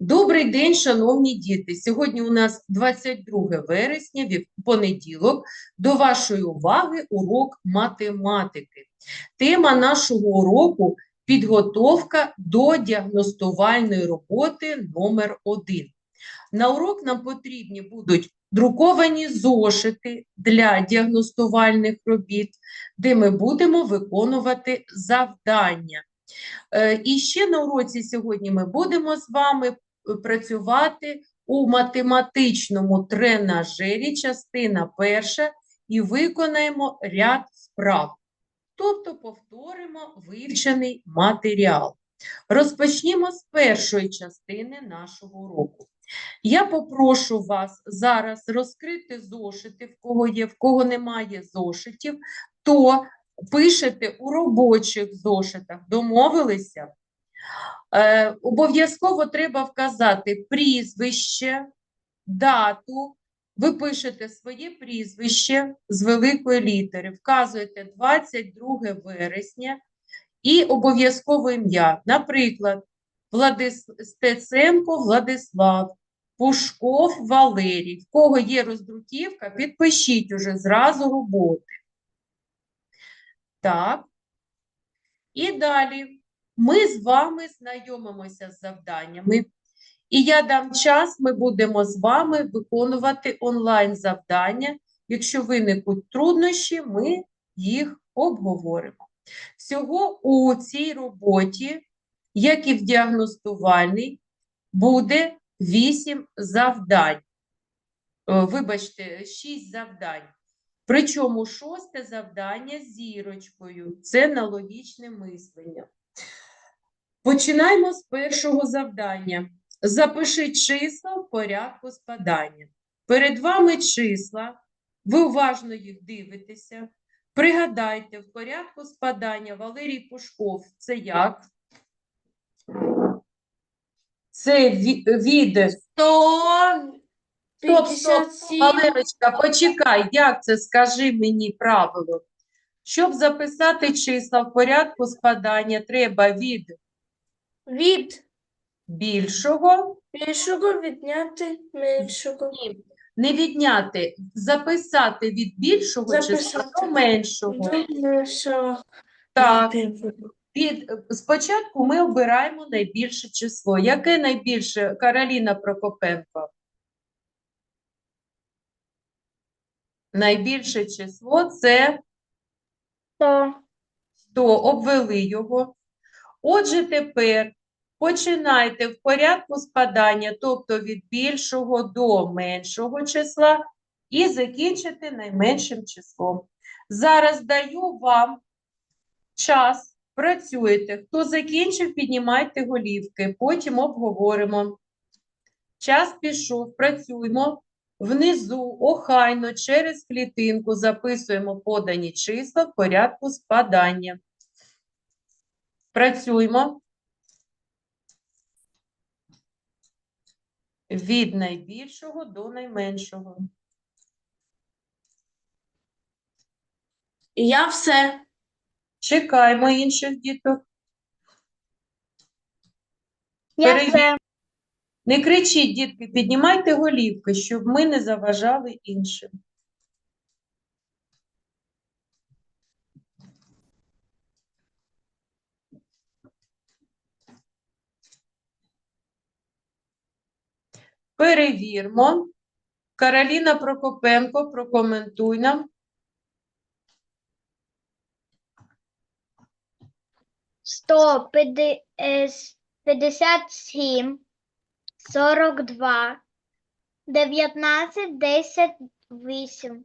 Добрий день, шановні діти. Сьогодні у нас 22 вересня, понеділок. До вашої уваги урок математики. Тема нашого уроку – підготовка до діагностувальної роботи номер 1. На урок нам потрібні будуть друковані зошити для діагностувальних робіт, де ми будемо виконувати завдання. Е, І ще на уроці сьогодні ми будемо з вами е, працювати у математичному тренажері, частина перша, і виконаємо ряд вправ. Тобто повторимо вивчений матеріал. Розпочнімо з першої частини нашого уроку. Я попрошу вас зараз розкрити зошити, в кого є, в кого немає зошитів, то пишете у робочих зошитах. Домовилися? Е, обов'язково треба вказати прізвище, дату. Ви пишете своє прізвище з великої літери, вказуєте 22 вересня і обов'язково ім'я. Наприклад, Владис... Стеценко Владислав, Пушков Валерій. В кого є роздруківка, підпишіть уже зразу роботи. Так. І далі ми з вами знайомимося з завданнями. І я дам час, ми будемо з вами виконувати онлайн-завдання. Якщо виникнуть труднощі, ми їх обговоримо. Всього у цій роботі, як і в діагностувальній, буде 8 завдань. Е, Вибачте, 6 завдань. Причому шосте завдання з зірочкою. Це на логічне мислення. Починаємо з першого завдання. Запиши числа в порядку спадання. Перед вами числа, ви уважно їх дивитеся. Пригадайте, в порядку спадання Валерій Пушков – це як? Це ві- від Сто Стоп, стоп, пятьдесят семь. Валерочка, почекай, як це? Скажи мені правило. Щоб записати числа в порядку спадання, треба від Від більшого, більшого відняти меншого. ні, не відняти, записати від більшого числа Записати. до меншого. До меншого. Так, від, спочатку ми обираємо найбільше число. Яке найбільше? Кароліна Прокопенко. Найбільше число це Сто. 100, обвели його. Отже, тепер починайте в порядку спадання, тобто від більшого до меншого числа, і закінчите найменшим числом. Зараз даю вам час, працюєте. Хто закінчив, піднімайте голівки, потім обговоримо. Час пішов, працюємо. Внизу охайно через клітинку записуємо подані числа в порядку спадання. Працюємо. Від найбільшого до найменшого. Я все. Чекаємо інших діток. Я Перевір- все. Не кричіть, дітки, піднімайте голівки, щоб ми не заважали іншим. Перевірмо. Кароліна Прокопенко, прокоментуй нам. сто пяти- э, с- пятьдесят семь, сорок два, дев'ятнадцять, десять, вісім.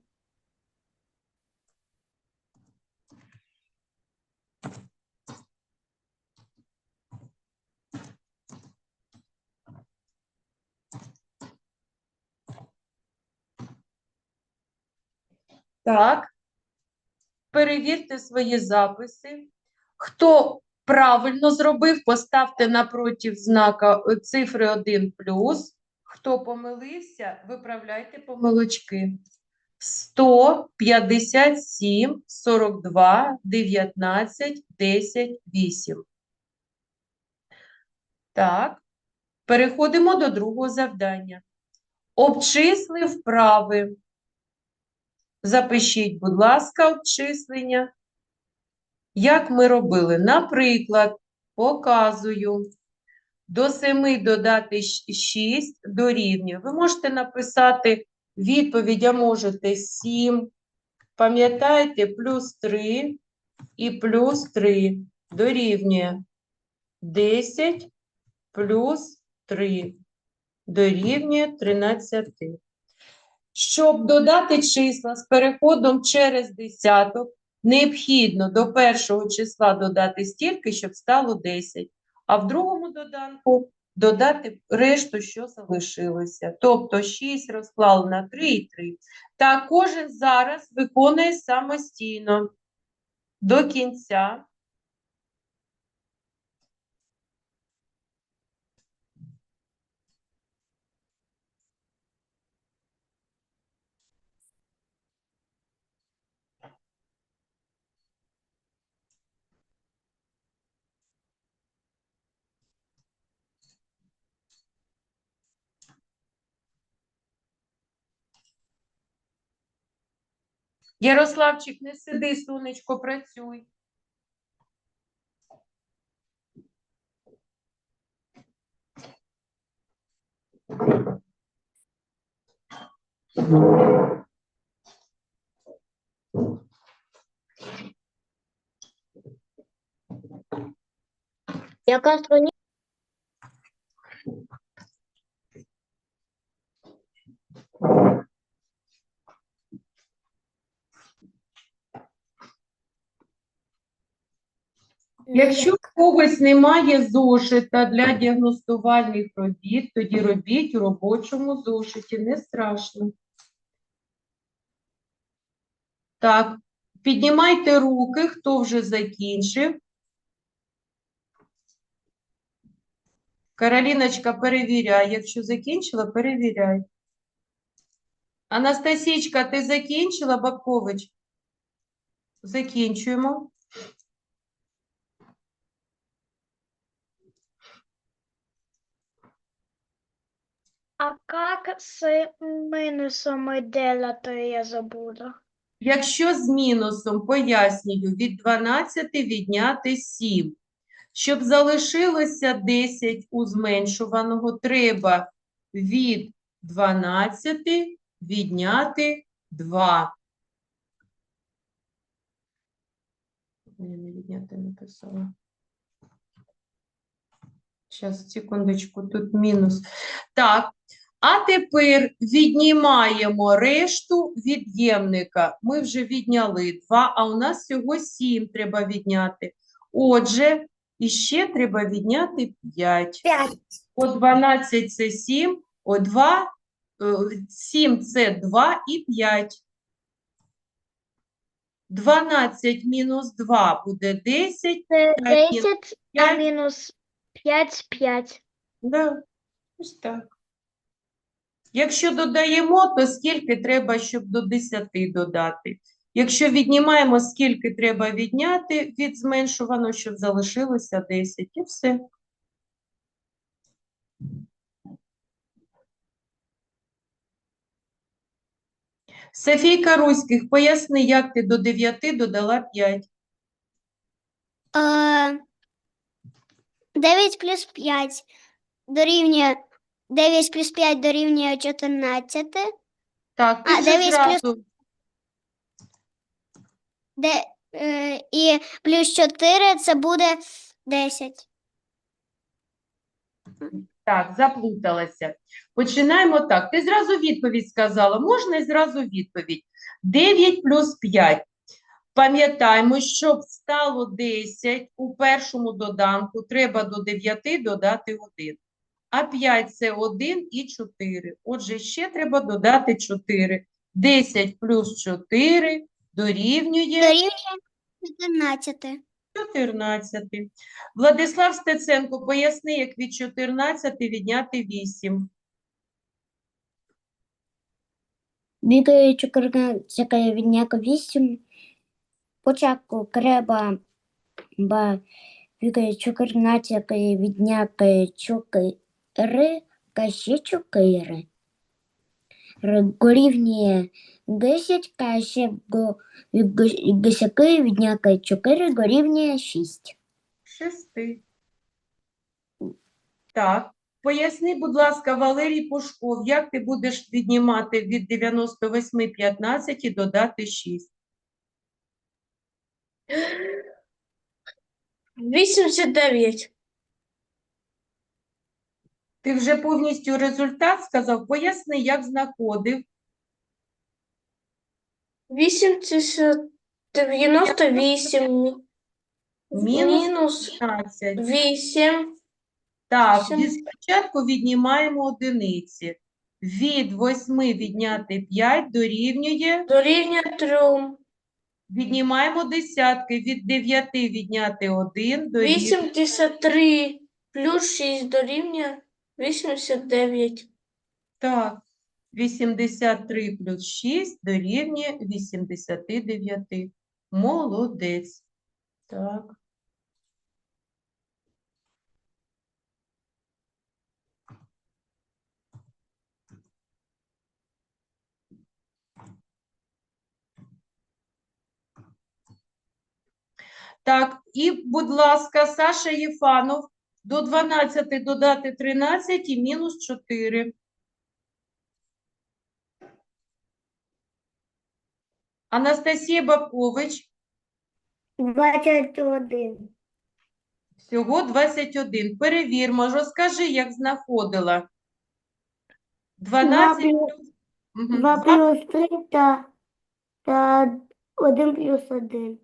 Так. Перевірте свої записи. Хто правильно зробив, поставте напротив знака е, цифри 1 плюс. Хто помилився, виправляйте помилочки. 157, 42, 19, 10, 8. Так. Переходимо до другого завдання. Обчисли вправи. Запишіть, будь ласка, обчислення. Як ми робили? Наприклад, показую. До 7 додати 6 дорівнює. Ви можете написати відповідь, а можете 7. Пам'ятаєте, плюс 3 і плюс 3 дорівнює 10 плюс 3 дорівнює 13. Щоб додати числа з переходом через десяток, необхідно до першого числа додати стільки, щоб стало 10, а в другому доданку додати решту, що залишилося. Тобто 6 розклали на 3 і 3. Та кожен зараз виконує самостійно до кінця. Ярославчик, не сиди, сонечко, працюй. Яка страниця? Якщо в когось немає зошита для діагностувальних робіт, тоді робіть у робочому зошиті, не страшно. Так, піднімайте руки, хто вже закінчив. Кароліночка, перевіряй. Якщо закінчила, перевіряй. Анастасічка, ти закінчила, Бабкович? Закінчуємо. А как с минусом делать, я забула. Якщо з мінусом, пояснюю, від 12 відняти 7. Щоб залишилося 10 у зменшуваного, треба від 12 відняти 2. Ні, не відняти написала. Зараз, секундочку, тут мінус. Так, а тепер віднімаємо решту від'ємника. Ми вже відняли 2, а у нас всього 7 треба відняти. Отже, іще треба відняти 5. 5. По 12 це 7, о 2, 7 це 2 і 5. 12 мінус 2 буде 10, Це А мінус 10, 5. мінус 5 5. Да, ось так. Якщо додаємо, то скільки треба, щоб до 10 додати? Якщо віднімаємо, скільки треба відняти від зменшуваного, щоб залишилося 10, і все. Софійка Руських, поясни, як ти до 9 додала 5. 9 плюс 5 дорівнює 9 плюс 5 дорівнює 14. Так, ти А, вже 9 плюс- зразу. Де, е, і плюс 4 це буде 10. Так, заплуталася. Починаємо так. Ти зразу відповідь сказала. Можна і зразу відповідь. 9 плюс 5. Пам'ятаємо, щоб стало 10 у першому доданку, треба до 9 додати 1. А 5 – це 1 і 4. Отже, ще треба додати 4. 10 плюс 4 дорівнює Дорівнює 14. 14. Владислав Стеценко, поясни, як від 14 відняти 8. Бігає 14 відняка 8. Початку треба ба бігає 14 відняка 4 4, каші 4. Дорівнює 10, каші гусяки відняти 4 дорівнює 6. Шести. Так. Поясни, будь ласка, Валерій Пушков, як ти будеш віднімати від 98 15 і додати 6? 89. Ти вже повністю результат сказав? Поясни, як знаходив. 80, 98 Мінус мінус 15. 8. Так, Сім. від спочатку віднімаємо одиниці. Від 8 відняти 5 дорівнює. Дорівнює 3. Віднімаємо десятки. Від 9 відняти 1 дорівнює. 83 плюс 6 дорівнює 89. Так, 83 плюс 6 дорівнює 89. Молодець. Так. Так, і, будь ласка, Саша Єфанов, до 12 додати 13 і мінус 4. Анастасія Бабкович, 21. всього 21. Перевірмо, розкажи, як знаходила. 12 плюс- плюс... 2 два- плюс 3 та, та 1 плюс 1.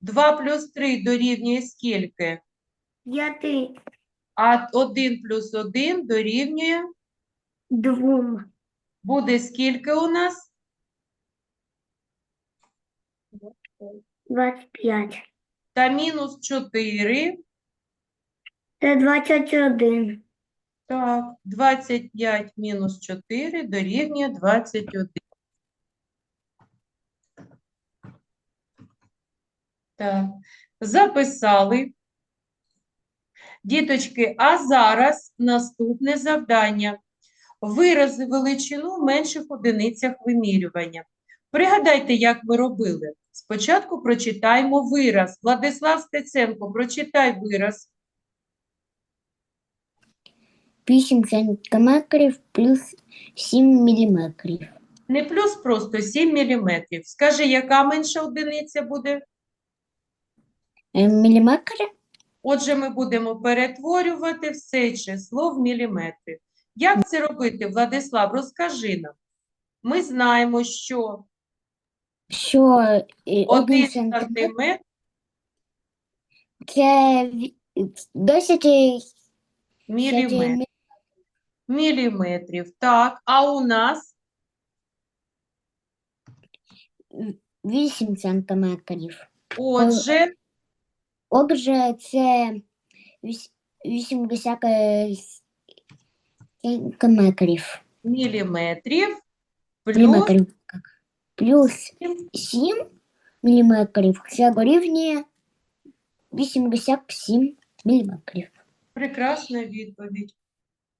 2 плюс 3 дорівнює скільки? 5. А 1 плюс 1 дорівнює, 2. буде скільки у нас? 25. Та мінус 4. Це 21. Так, 25 мінус 4 дорівнює 21. Так, записали. Діточки, а зараз наступне завдання. Вирази величину в менших одиницях вимірювання. Пригадайте, як ми робили. Спочатку прочитаємо вираз. Владислав Стеценко, прочитай вираз. 8 сантиметрів плюс 7 міліметрів. Не плюс просто 7 міліметрів. Скажи, яка менша одиниця буде? Е, Міліметри? Отже, ми будемо перетворювати все число в міліметри. Як це робити, Владислав? Розкажи нам. Ми знаємо, що Що е, 1 1 сантиметр сантиметр це ві- 10 е, міліметр, міліметрів. Так, а у нас 8 сантиметрів. отже, Отже, це віс- 80 е, сантиметрів. міліметрів плюс Міліметрів. Плюс 7 міліметрів. Це дорівнює 87 міліметрів. Прекрасна відповідь.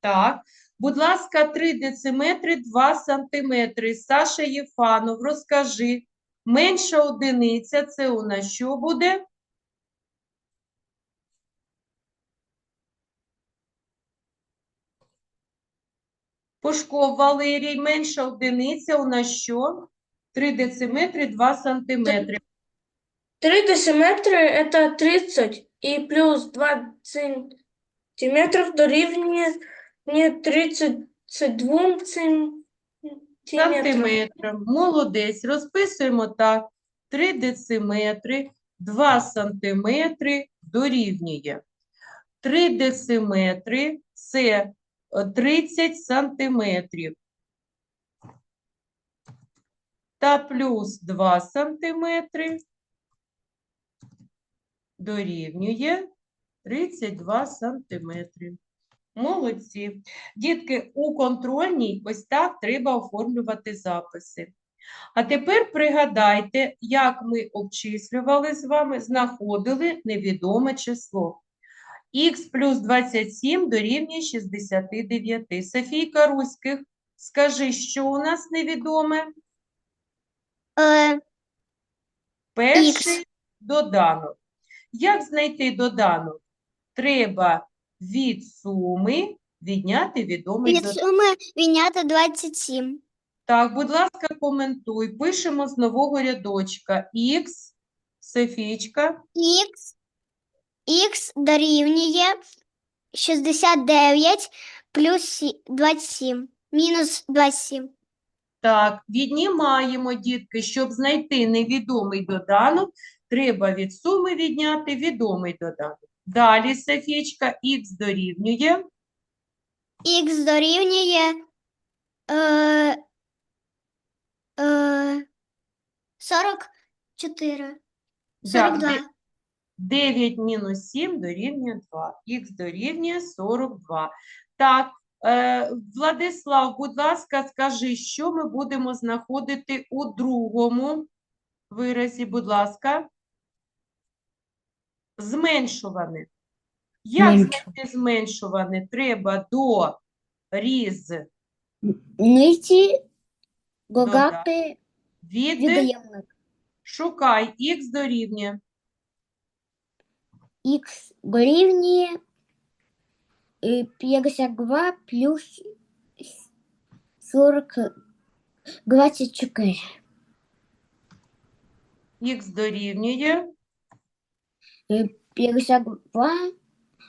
Так, будь ласка, 3 дециметри, 2 сантиметри. Саша Єфанов, розкажи. Менша одиниця – це у нас що буде? Пушков Валерій, менша одиниця у нас що? 3 дециметри, 2 сантиметри. 3 дециметри – это 30, и плюс 2 сантиметров дорівнює не 32 сантиметрам. сантиметрам. Молодець. Розписуємо так. 3 дециметри, 2 сантиметри дорівнює. 3 дециметри – це 30 сантиметрів. Та плюс 2 сантиметри дорівнює 32 сантиметри. Молодці. Дітки, у контрольній ось так треба оформлювати записи. А тепер пригадайте, як ми обчислювали з вами, знаходили невідоме число. Х плюс 27 дорівнює 69. Софійка Руських, скажи, що у нас невідоме? Е, Перший доданок. Як знайти доданок? Треба від суми відняти відомий від доданок. суми відняти 27. Так, будь ласка, коментуй. Пишемо з нового рядочка. Х, Софійчка, Х, х дорівнює 69 плюс 27. Мінус 27. Так, віднімаємо, дітки, щоб знайти невідомий доданок, треба від суми відняти відомий доданок. Далі, Софійчка, х дорівнює. Х дорівнює е, е, 44. 42. де- 9 мінус 7 дорівнює 2. Х дорівнює 42. Так, е, Владислав, будь ласка, скажи, що ми будемо знаходити у другому виразі, будь ласка. Зменшуване. Як знайти зменшуване? Треба до різ Нижче Дода- додати від від'ємник. шукай х дорівнює. Х дорівнює е, 52 плюс 40, 24. Х дорівнює. Е, 52,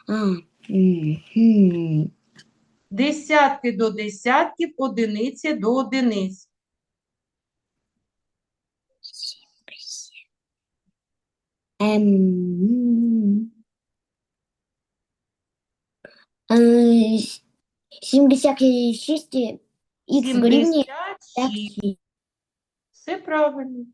а, мгм. Десятки до десятків, одиниці до одиниць. Ем, е, с- 76 х 76. Все правильно.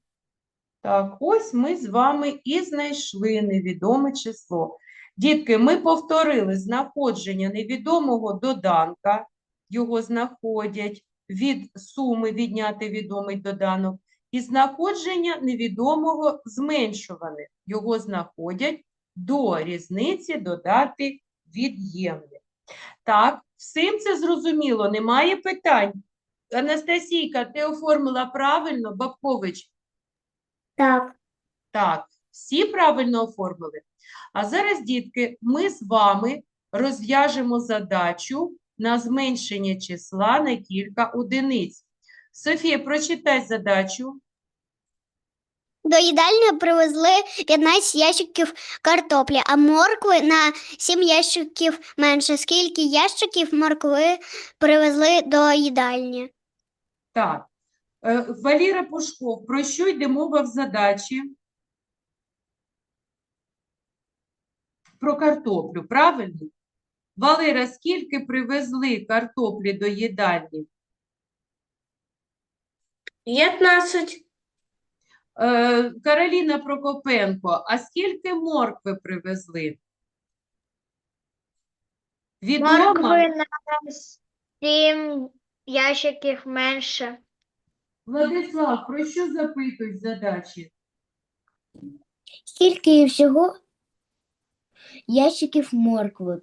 Так, ось ми з вами і знайшли невідоме число. Дітки, ми повторили знаходження невідомого доданка. Його знаходять від суми відняти відомий доданок. І знаходження невідомого зменшуване. Його знаходять до різниці додати від'ємне. Так, всім це зрозуміло, немає питань. Анастасійка, ти оформила правильно, Бабкович? Так. Так, всі правильно оформили. А зараз, дітки, ми з вами розв'яжемо задачу на зменшення числа на кілька одиниць. Софія, прочитай задачу. До їдальні привезли 15 ящиків картоплі, а моркви на 7 ящиків менше. Скільки ящиків моркви привезли до їдальні? Так. Е, Валера Пушков, про що йде мова в задачі? Про картоплю, правильно? Валера, скільки привезли картоплі до їдальні? 15, Е, Кароліна Прокопенко, а скільки моркви привезли? Відомо? Моркви на сім ящиків менше. Владислав, про що запитують задачі? Скільки всього ящиків моркви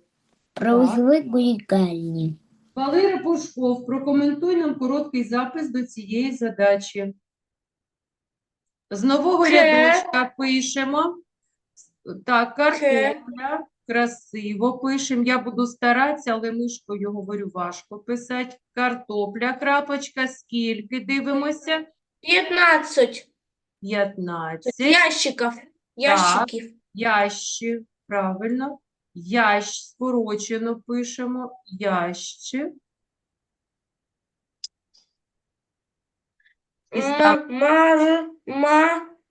привезли їдальні? Валерій Пушков, прокоментуй нам короткий запис до цієї задачі. З нового Це- рядочка пишемо. Так, картопля. Красиво пишемо. Я буду старатися, але мишкою говорю важко писати. Картопля, крапочка, скільки? Дивимося. 15 15. ящиков, ящиків. Ящик, правильно. Ящ, скорочено пишемо. Ящик. І став Мар,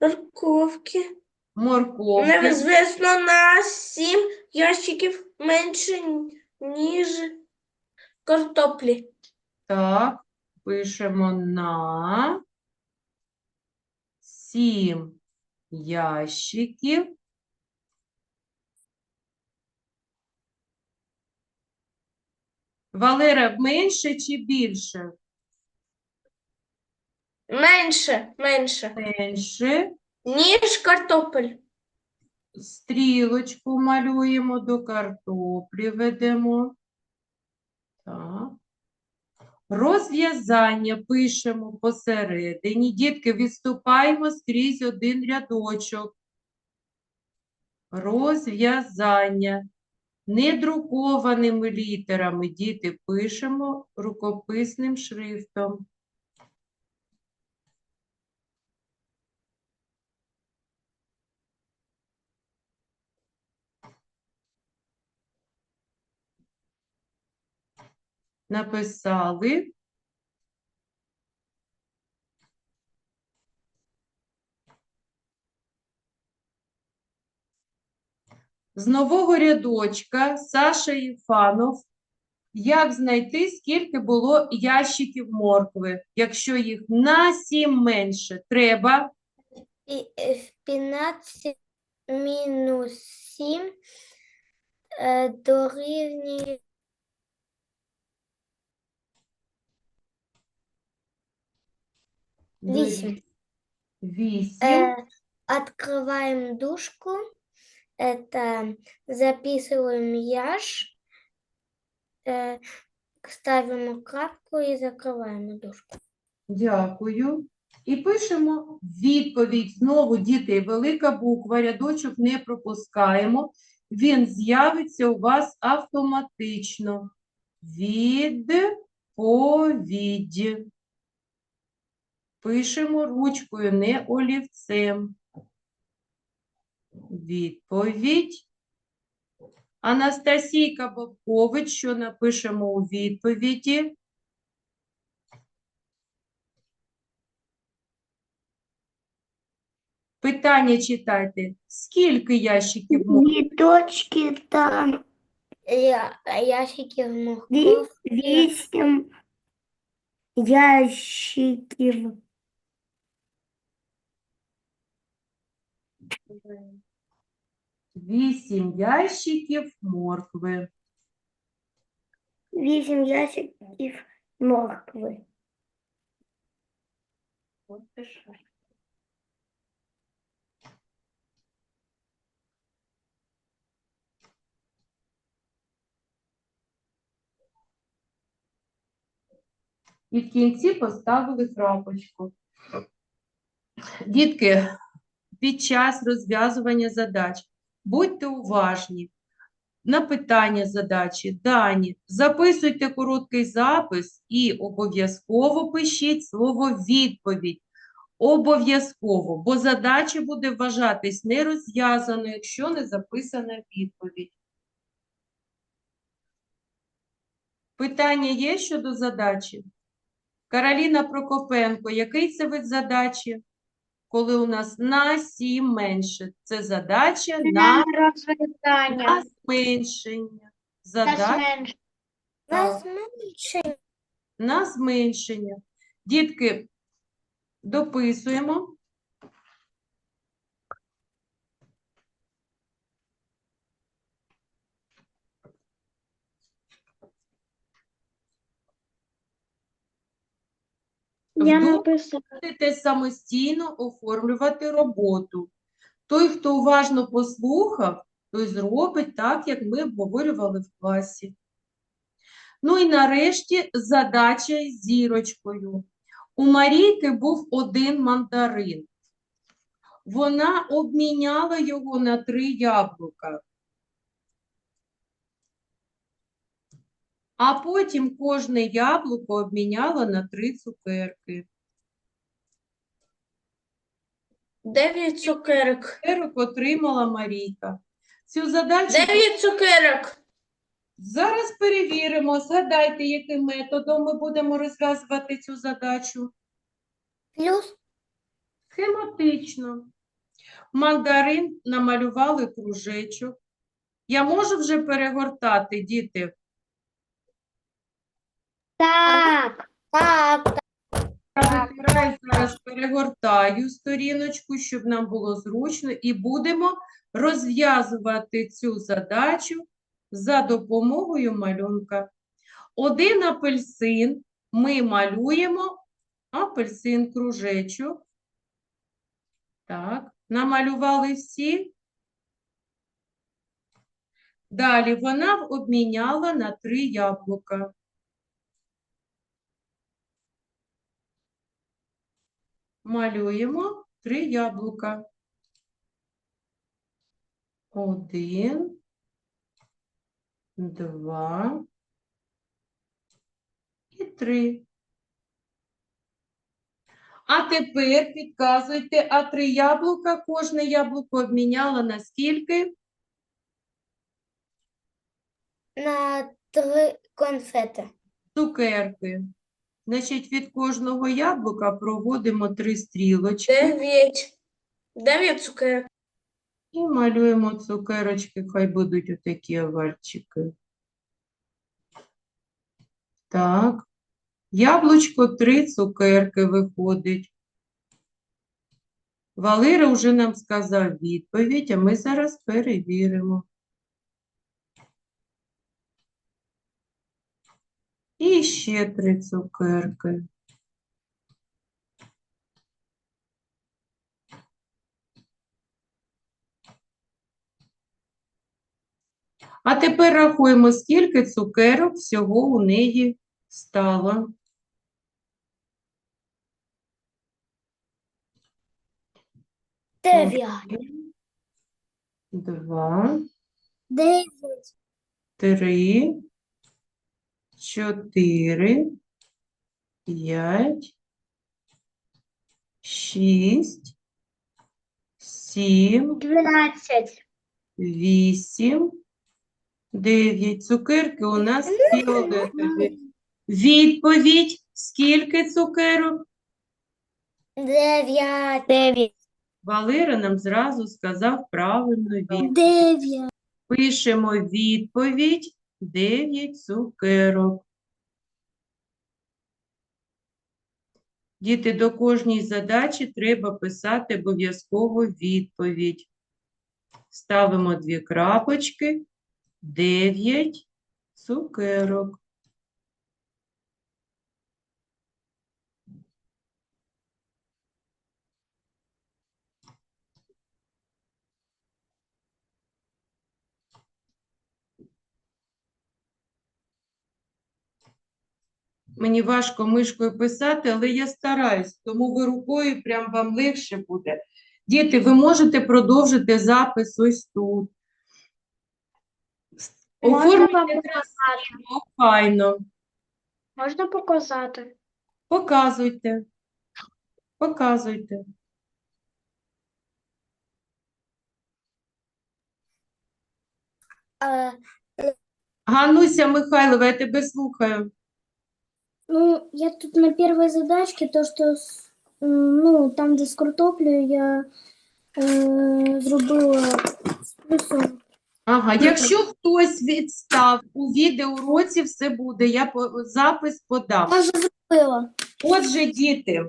морковки. морковки. Неізвісно на 7 ящиків менше, ніж картоплі. Так, пишемо на 7 ящиків. Валера, менше чи більше? Менше, менше, Менше. ніж картопель. стрілочку малюємо до картоплі ведемо. Так. Розв'язання пишемо посередині. Дітки, відступаємо скрізь один рядочок. Розв'язання. Недрукованими літерами діти пишемо рукописним шрифтом. Написали. З нового рядочка Саша Єфанов. Як знайти, скільки було ящиків моркви? Якщо їх на 7 менше, треба І, е, 15 мінус 7 е, дорівнює Вісім. 8. Э, открываем дужку, это записываем яш, э, ставимо крапку и закрываем дужку. Дякую. І пишемо відповідь. Знову, діти, велика буква, рядочок не пропускаємо. Він з'явиться у вас автоматично. Відповідь. Пишемо ручкою, не олівцем. Відповідь. Анастасійка Бобкович, що напишемо у відповіді? Питання читайте. Скільки ящиків моркви? Дві точки там, Я, ящики в вісім ящиків. Вісім ящиків моркви. Вісім ящиків моркви. І в кінці поставили крапочку. Дітки, під час розв'язування задач будьте уважні на питання задачі, дані, записуйте короткий запис і обов'язково пишіть слово відповідь. Обов'язково, бо задача буде вважатись нерозв'язаною, якщо не записана відповідь. Питання є щодо задачі? Кароліна Прокопенко, який це вид задачі? Коли у нас на 7 менше. Це задача на, на зменшення. Задача на зменшення. на зменшення. Дітки, дописуємо. Я написала. будете самостійно оформлювати роботу. Той, хто уважно послухав, той зробить так, як ми обговорювали в класі. Ну і нарешті задача із зірочкою. У Марійки був один мандарин. Вона обміняла його на три яблука. А потім кожне яблуко обміняла на три цукерки. Дев'ять цукерок. Цукерок отримала Марійка. Цю задачу Дев'ять цукерок. зараз перевіримо. Згадайте, яким методом ми будемо розв'язувати цю задачу. Плюс Схематично. Мандарин намалювали кружечок. Я можу вже перегортати, діти? Так. так, Я витираю зараз перегортаю сторіночку, щоб нам було зручно, і будемо розв'язувати цю задачу за допомогою малюнка. Один апельсин ми малюємо апельсин кружечок. Так, намалювали всі. Далі вона обміняла на три яблука. Малюємо три яблука. Один, два і три. А тепер підказуйте, а три яблука, кожне яблуко обміняла на скільки? На три конфети. Цукерки. Значить, від кожного яблука проводимо три стрілочки Дев'ять. Дев'ять цукерок. і малюємо цукерочки, хай будуть отакі овальчики. Так. Яблучко три цукерки виходить. Валера вже нам сказав відповідь, а ми зараз перевіримо. І ще три цукерки. А тепер рахуємо, скільки цукерок всього у неї стало. Дев'ять. Два, Дев'ять. три, чотири, п'ять, шість, сім, Дванадцять. вісім, дев'ять. Цукерки у нас фіолетові. Відповідь. Скільки цукерок? Дев'ять. Дев'ять. Валера нам зразу сказав правильну відповідь. Дев'ять. Пишемо відповідь 9 цукерок. Діти, до кожній задачі треба писати обов'язково відповідь. Ставимо дві крапочки. 9 цукерок. Мені важко мишкою писати, але я стараюсь, тому ви рукою прям вам легше буде. Діти, ви можете продовжити запис ось тут. Оформити красиво, файно. Можна показати? Показуйте. Показуйте. Е, Гануся Михайлова, я тебе слухаю. Ну, я тут на первой задачке, то, что, ну, там, де з картоплею, я е, зробила з плюсом. Ага, якщо хтось відстав у відеоуроці, все буде. Я по- запис подам. Я вже зробила. Отже, діти,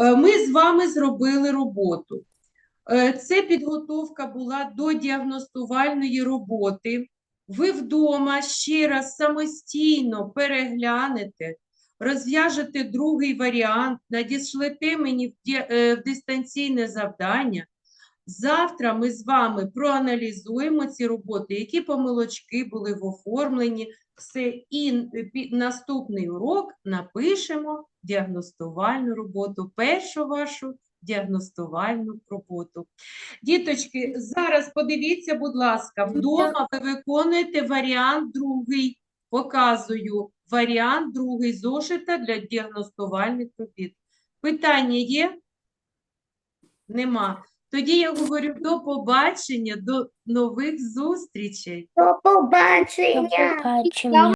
е, ми з вами зробили роботу. Е, Це підготовка була до діагностувальної роботи. Ви вдома ще раз самостійно переглянете, розв'яжете другий варіант, надішлете мені в е, в дистанційне завдання. Завтра ми з вами проаналізуємо ці роботи, які помилочки були в оформленні, все, і наступний урок напишемо діагностувальну роботу, першу вашу діагностувальну роботу. Діточки, зараз подивіться, будь ласка, вдома ви виконуєте варіант другий. Показую варіант другий зошита для діагностувальних робіт. Питання є? Нема. Тоді я говорю до побачення, до нових зустрічей. До побачення. Побачення.